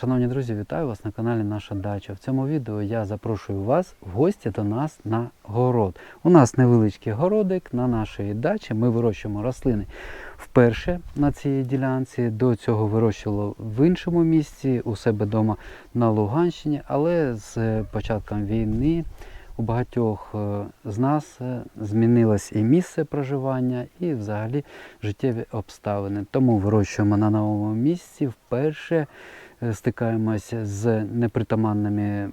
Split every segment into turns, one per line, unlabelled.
Шановні друзі, вітаю вас на каналі Наша Дача. В цьому відео я запрошую вас в гості до нас на город. У нас невеличкий городик на нашій дачі. Ми вирощуємо рослини вперше на цій ділянці. До цього вирощувало в іншому місці у себе вдома на Луганщині, але з початком війни у багатьох е, з нас е, змінилось і місце проживання, і взагалі життєві обставини. Тому вирощуємо на новому місці вперше е, стикаємося з непритаманними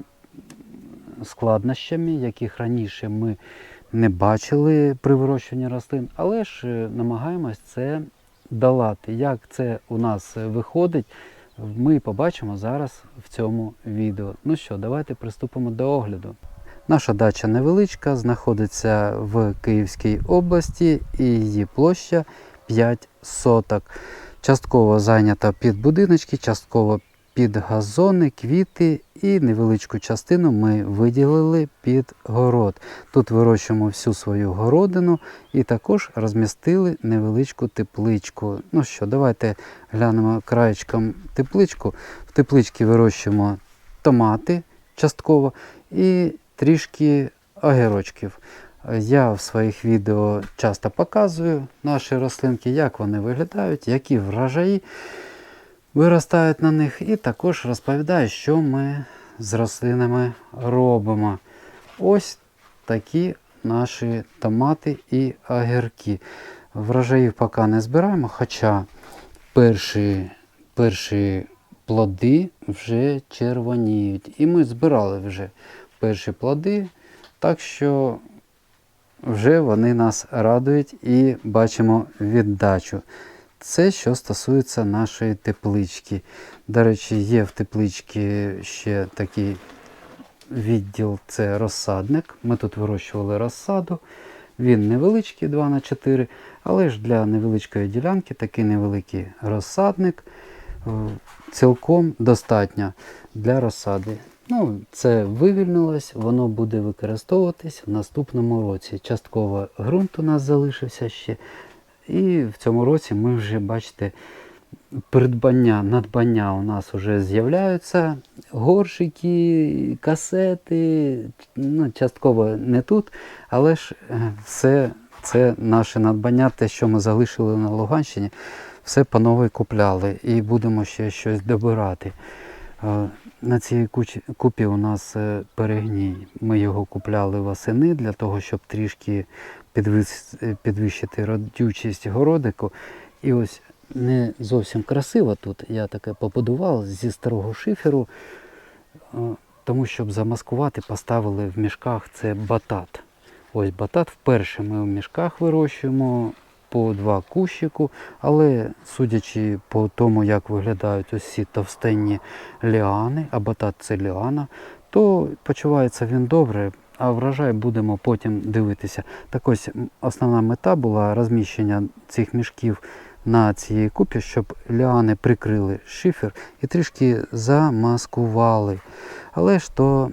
складнощами, яких раніше ми не бачили при вирощуванні рослин, але ж е, намагаємось це долати. Як це у нас е, виходить, ми побачимо зараз в цьому відео. Ну що, давайте приступимо до огляду. Наша дача невеличка, знаходиться в Київській області і її площа 5 соток. Частково зайнята під будиночки, частково під газони, квіти і невеличку частину ми виділили під город. Тут вирощуємо всю свою городину і також розмістили невеличку тепличку. Ну що, давайте глянемо краєчком тепличку. В тепличці вирощуємо томати частково і трішки огірочків. Я в своїх відео часто показую наші рослинки, як вони виглядають, які врожаї виростають на них, і також розповідаю, що ми з рослинами робимо. Ось такі наші томати і огірки. Врожаїв поки не збираємо, хоча перші, перші плоди вже червоніють. І ми збирали вже перші плоди, так що вже вони нас радують і бачимо віддачу. Це що стосується нашої теплички. До речі, є в тепличці ще такий відділ це розсадник. Ми тут вирощували розсаду. Він невеличкий 2х4, але ж для невеличкої ділянки такий невеликий розсадник е, цілком достатньо для розсади. Ну, Це вивільнилось, воно буде використовуватись в наступному році. Частково ґрунт у нас залишився ще. І в цьому році ми вже бачите, придбання, надбання у нас вже з'являються. Горшики, касети, ну, частково не тут, але ж е, все це наше надбання, те, що ми залишили на Луганщині, все по новій купляли і будемо ще щось добирати. Е, На цій купі у нас е, перегній. Ми його купляли восени для того, щоб трішки підвищити родючість городику. І ось не зовсім красиво тут. Я таке побудував зі старого шиферу, е, тому щоб замаскувати, поставили в мішках це батат. Ось батат вперше ми в мішках вирощуємо по два кущику, але судячи по тому, як виглядають ось ці товстенні ліани, а батат це ліана, то почувається він добре, а врожай будемо потім дивитися. Так ось основна мета була розміщення цих мішків на цій купі, щоб ліани прикрили шифер і трішки замаскували. Але ж то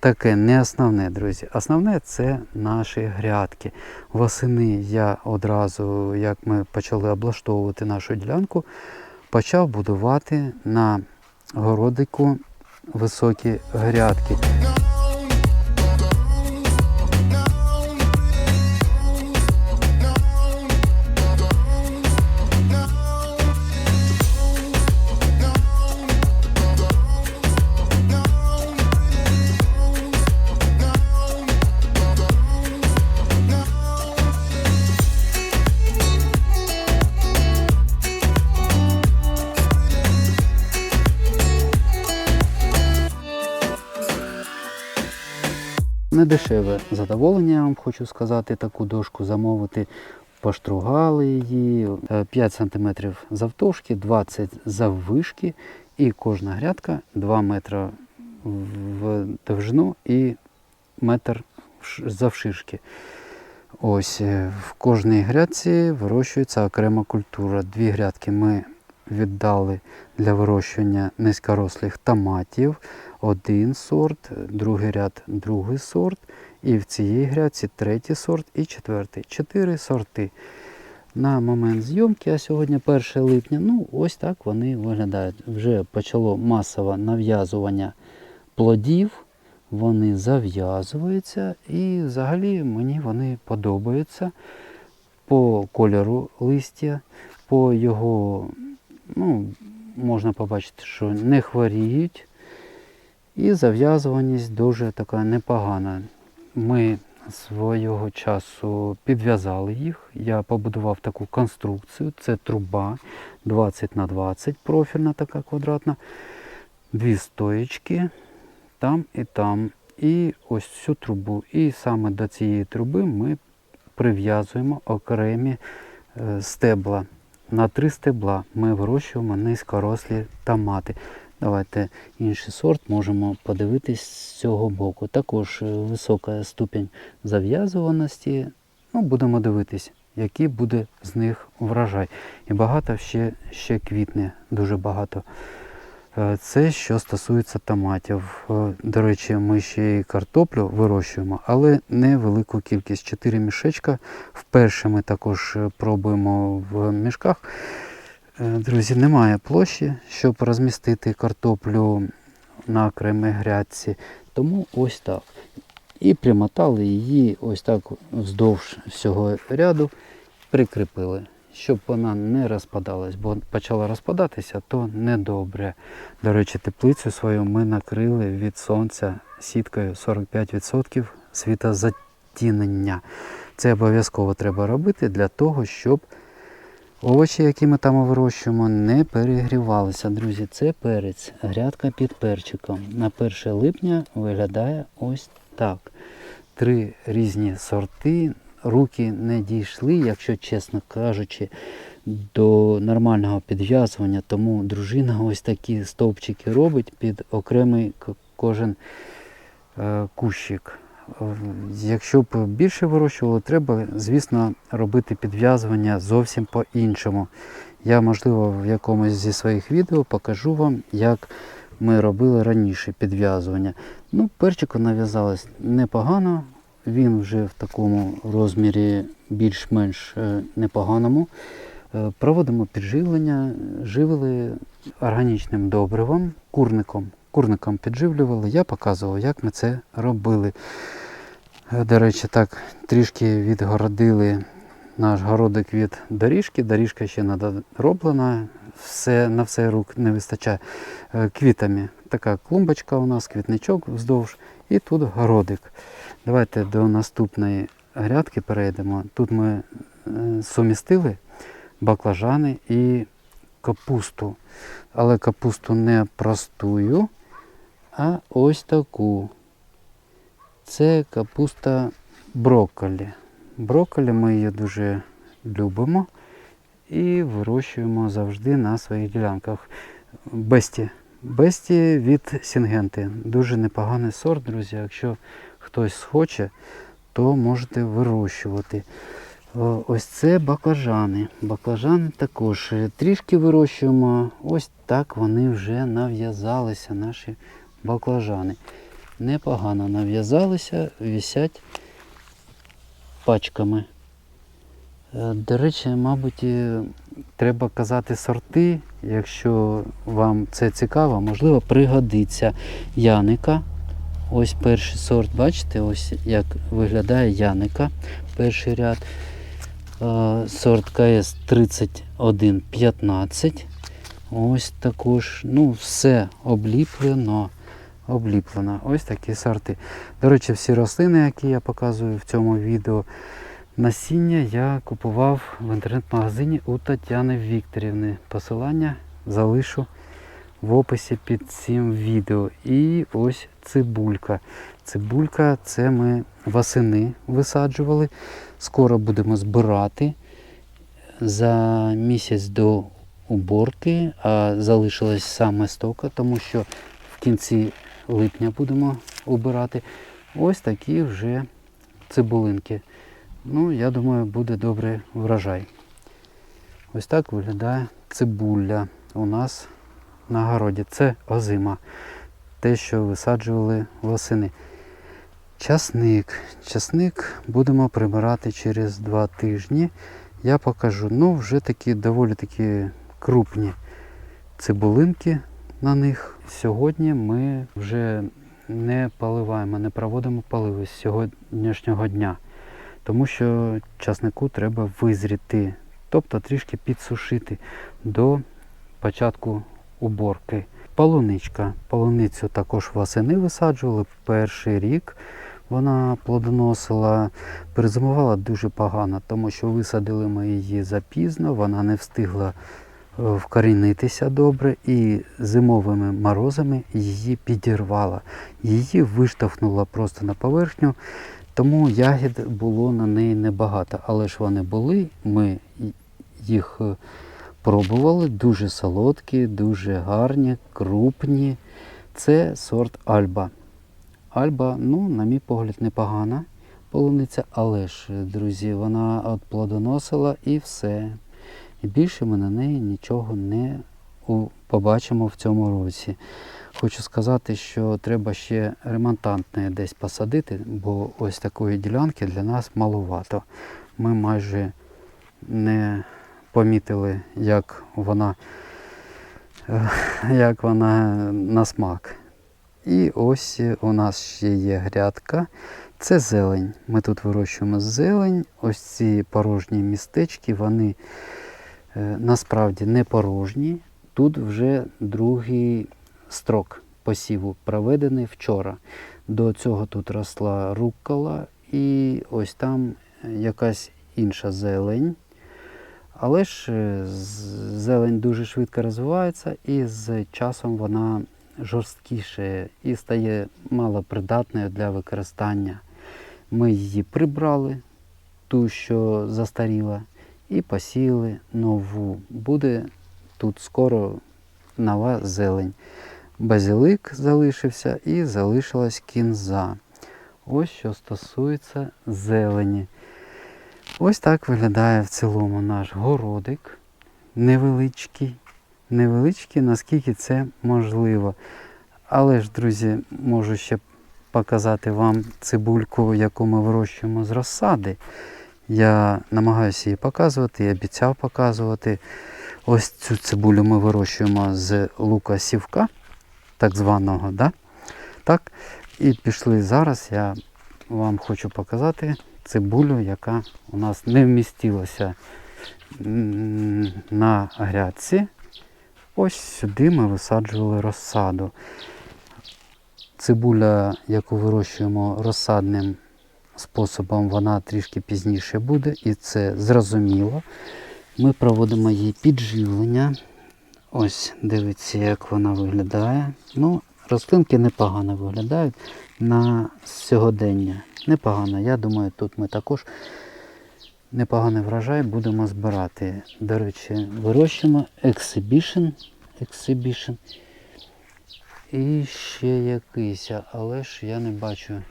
таке не основне, друзі. Основне це наші грядки. Восени я одразу, як ми почали облаштовувати нашу ділянку, почав будувати на городику високі грядки. Не дешеве задоволення, я вам хочу сказати, таку дошку замовити. Поштругали її е, 5 см завтовшки, 20 заввишки, і кожна грядка 2 метри в довжину і метр вш- завширшки. Ось е, в кожній грядці вирощується окрема культура. Дві грядки ми віддали для вирощування низькорослих томатів. Один сорт, другий ряд другий сорт, і в цій грядці третій сорт і четвертий. Чотири сорти. на момент зйомки, а сьогодні 1 липня, ну ось так вони виглядають. Вже почало масове нав'язування плодів, вони зав'язуються і взагалі мені вони подобаються по кольору листя, по його, ну, можна побачити, що не хворіють. І зав'язуваність дуже така непогана. Ми свого часу підв'язали їх. Я побудував таку конструкцію. Це труба 20 на 20 профільна така квадратна. Дві стоєчки там і там. І ось цю трубу. І саме до цієї труби ми прив'язуємо окремі е, стебла. На три стебла ми вирощуємо низькорослі томати. Давайте інший сорт можемо подивитись з цього боку. Також е, висока ступінь зав'язуваності. Ну, будемо дивитись, який буде з них врожай. І багато ще, ще квітне, дуже багато. Е, Це що стосується томатів. Е, До речі, ми ще і картоплю вирощуємо, але невелику кількість. 4 мішечка. Вперше ми також е, пробуємо в мішках. Друзі, немає площі, щоб розмістити картоплю на окремій грядці. Тому ось так. І примотали її ось так вздовж всього ряду, прикріпили, щоб вона не розпадалась, бо почала розпадатися, то недобре. До речі, теплицю свою ми накрили від сонця сіткою 45% світозатінення. Це обов'язково треба робити для того, щоб Овочі, які ми там вирощуємо, не перегрівалися. Друзі, це перець, грядка під перчиком. На 1 липня виглядає ось так. Три різні сорти. Руки не дійшли, якщо чесно кажучи, до нормального підв'язування. Тому дружина ось такі стовпчики робить під окремий кожен е, кущик. Е, Якщо б більше вирощували, треба, звісно, робити підв'язування зовсім по-іншому. Я, можливо, в якомусь зі своїх відео покажу вам, як ми робили раніше підв'язування. Ну, перчику нав'язалось непогано. Він вже в такому розмірі більш-менш е, непоганому. Е, Проводимо підживлення, живили органічним добривом, курником. Курником підживлювали, я показував, як ми це робили. Е, До речі, так трішки відгородили наш городик від доріжки. Доріжка ще надроблена, все, на все рук не вистачає квітами. Така клумбочка у нас, квітничок вздовж, і тут городик. Давайте до наступної грядки перейдемо. Тут ми е, сумістили баклажани і капусту. Але капусту не простую, а ось таку. Це капуста брокколі. Брокколі ми її дуже любимо і вирощуємо завжди на своїх ділянках. Бесті. Бесті від Сінгенти. Дуже непоганий сорт, друзі. Якщо хтось схоче, то можете вирощувати. Ось це баклажани. Баклажани також е, трішки вирощуємо. Ось так вони вже нав'язалися, наші баклажани. Непогано нав'язалися, висять пачками. Е, До речі, мабуть, е, треба казати сорти. Якщо вам це цікаво, можливо, пригодиться Яника. Ось перший сорт, бачите, ось як виглядає Яника. Перший ряд. Сорт КС 3115. Ось також. Ну, все обліплено. Обліплено. Ось такі сорти. До речі, всі рослини, які я показую в цьому відео, насіння я купував в інтернет-магазині у Тетяни Вікторівни. Посилання залишу в описі під цим відео. І ось цибулька. Цибулька це ми восени висаджували. Скоро будемо збирати за місяць до уборки, а залишилась саме стока, тому що в кінці липня будемо убирати. Ось такі вже цибулинки. Ну, я думаю, буде добрий врожай. Ось так виглядає цибуля у нас на городі. Це озима. Те, що висаджували восени. Часник. Часник будемо прибирати через два тижні. я покажу. Ну, вже такі доволі такі крупні цибулинки на них. Сьогодні ми вже не поливаємо, не проводимо поливи з сьогоднішнього дня, тому що часнику треба визріти, тобто трішки підсушити до початку уборки. Полуничка. Полуницю також восени висаджували перший рік. Вона плодоносила, перезимувала дуже погано, тому що висадили ми її запізно, вона не встигла е, вкорінитися добре і зимовими морозами її підірвала. Її виштовхнула просто на поверхню, тому ягід було на неї небагато. Але ж вони були, ми їх е, пробували, дуже солодкі, дуже гарні, крупні. Це сорт Альба. Альба, ну, на мій погляд, непогана полуниця, але ж, друзі, вона от плодоносила і все. І більше ми на неї нічого не побачимо в цьому році. Хочу сказати, що треба ще ремонтантне десь посадити, бо ось такої ділянки для нас маловато. Ми майже не помітили, як вона, е, як вона на смак. І ось у нас ще є грядка. Це зелень. Ми тут вирощуємо зелень. Ось ці порожні містечки, вони е, насправді не порожні. Тут вже другий строк посіву проведений вчора. До цього тут росла руккола і ось там якась інша зелень. Але ж е, зелень дуже швидко розвивається і з часом вона жорсткіше і стає малопридатною для використання. Ми її прибрали, ту, що застаріла, і посіяли нову. Буде тут скоро нова зелень. Базилик залишився і залишилась кінза. Ось що стосується зелені. Ось так виглядає в цілому наш городик. Невеличкий. Невеличкий, наскільки це можливо. Але ж, друзі, можу ще показати вам цибульку, яку ми вирощуємо з розсади. Я намагаюся її показувати, і обіцяв показувати. Ось цю цибулю ми вирощуємо з лука сівка, так званого. Да? Так? І пішли зараз. Я вам хочу показати цибулю, яка у нас не вмістилася на грядці. Ось сюди ми висаджували розсаду. Цибуля, яку вирощуємо розсадним способом, вона трішки пізніше буде, і це зрозуміло. Ми проводимо їй підживлення. Ось дивіться, як вона виглядає. Ну, рослинки непогано виглядають на сьогодення. Непогано. Я думаю, тут ми також непоганий врожай будемо збирати. До речі, вирощуємо Exhibition. Exhibition. І ще якийсь, але ж я не бачу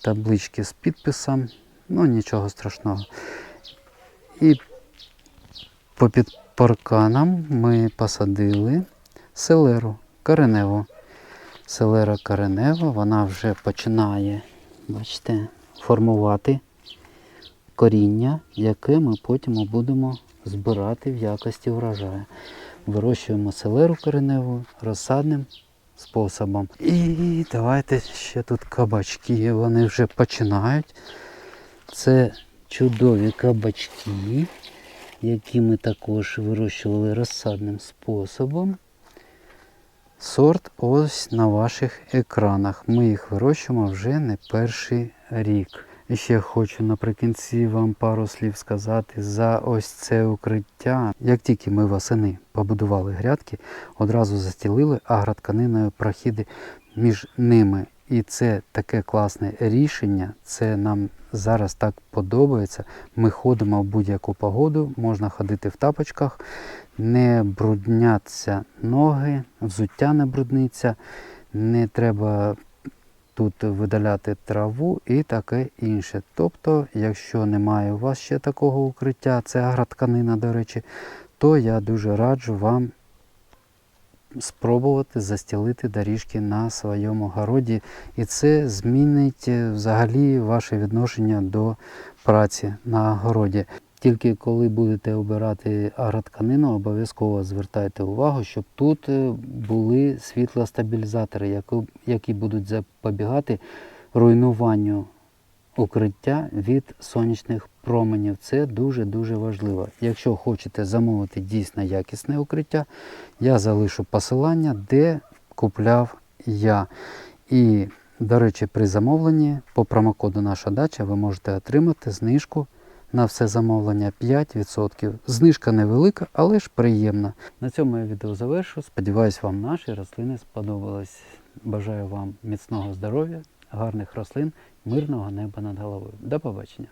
таблички з підписом. Ну, нічого страшного. І попід парканом ми посадили селеру кореневу. Селера коренева, вона вже починає, бачите, формувати коріння, яке ми потім будемо збирати в якості врожаю. Вирощуємо селеру кореневу розсадним способом. І давайте ще тут кабачки, вони вже починають. Це чудові кабачки, які ми також вирощували розсадним способом. Сорт ось на ваших екранах. Ми їх вирощуємо вже не перший рік. І ще хочу наприкінці вам пару слів сказати за ось це укриття. Як тільки ми восени побудували грядки, одразу застілили агротканиною прохіди між ними. І це таке класне рішення. Це нам зараз так подобається. Ми ходимо в будь-яку погоду, можна ходити в тапочках, не брудняться ноги, взуття не брудниться, не треба тут видаляти траву і таке інше. Тобто, якщо немає у вас ще такого укриття, це агротканина, до речі, то я дуже раджу вам спробувати застілити доріжки на своєму городі, і це змінить е, взагалі ваше відношення до праці на городі. Тільки коли будете обирати агротканину, обов'язково звертайте увагу, щоб тут е, були світлостабілізатори, які, які будуть запобігати руйнуванню укриття від сонячних променів. Це дуже-дуже важливо. Якщо хочете замовити дійсно якісне укриття, я залишу посилання, де купляв я. І, до речі, при замовленні по промокоду Наша дача ви можете отримати знижку на все замовлення 5%. Знижка невелика, але ж приємна. На цьому я відео завершу. Сподіваюсь, вам наші рослини сподобались. Бажаю вам міцного здоров'я, гарних рослин, мирного неба над головою. До побачення!